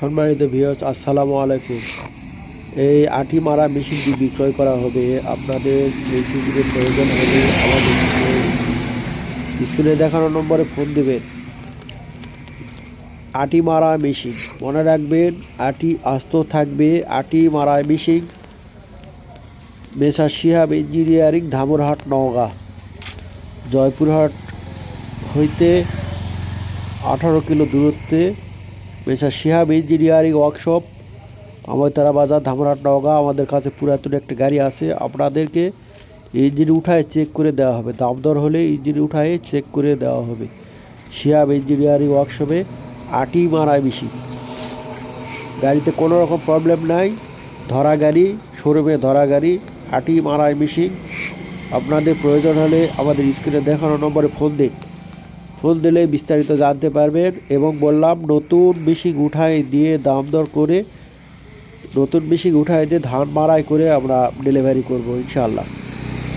সম্মানিত ভিউয়ার্স আসসালামু আলাইকুম। এই আটি মারা মেশিনটি বিক্রয় করা হবে। আপনাদের মেশিনটির প্রয়োজন হলে আমাদের স্ক্রিনে দেখানো নম্বরে ফোন দেবেন। আটি মারা মেশিন, মনে রাখবেন, আটি আস্ত থাকবে। আটি মারা মেশিন মেসা শিহাব ইঞ্জিনিয়ারিং, ধামরহাট, নওগাঁ। জয়পুরহাট হইতে আঠারো কিলো দূরত্বে মেসা শিহাব ইঞ্জিনিয়ারিং ওয়ার্কশপ। আমতারা বাজার, ধামরাট, নওগাঁ, আমাদের কাছে পুরাতন একটা গাড়ি আছে। আপনাদেরকে ইঞ্জিন উঠায় চেক করে দেওয়া হবে। দাম দর হলে ইঞ্জিন উঠায় চেক করে দেওয়া হবে। শিহাব ইঞ্জিনিয়ারিং ওয়ার্কশপে আটি মারায় বেশি। গাড়িতে কোনো রকম প্রবলেম নাই। ধরা গাড়ি, শোরুমে ধরা গাড়ি, আটি মারায় মেশিন আপনাদের প্রয়োজন হলে আমাদের স্ক্রিনে দেখানো নম্বরে ফোন দিন। ফোন দিলে বিস্তারিত জানতে পারবেন এবং বললাম, নতুন মেশিন উঠায় দিয়ে দাম দর করে, নতুন মেশিন উঠায় দিয়ে ধান মারাই করে আমরা ডেলিভারি করব ইনশাল্লাহ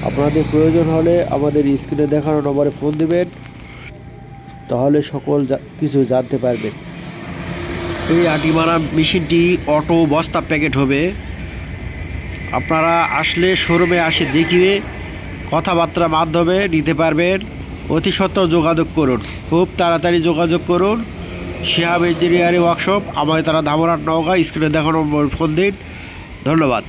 আপনাদের প্রয়োজন হলে আমাদের স্ক্রিনে দেখানো নম্বরে ফোন দেবেন, তাহলে সকল কিছু জানতে পারবেন। এই আটি মারা মেশিনটি অটো বস্তা প্যাকেট হবে। আপনারা আসলে শোরুমে আসে দেখিবে কথাবার্তার মাধ্যমে নিতে পারবেন। অতি সত্ত্বর যোগাযোগ করুন। খুব তাড়াতাড়ি যোগাযোগ করুন। Shihab engineering workshop. আমায় তারা ধামরাট নওগাঁ। স্ক্রিনে দেখানোর ফোন দিন। ধন্যবাদ।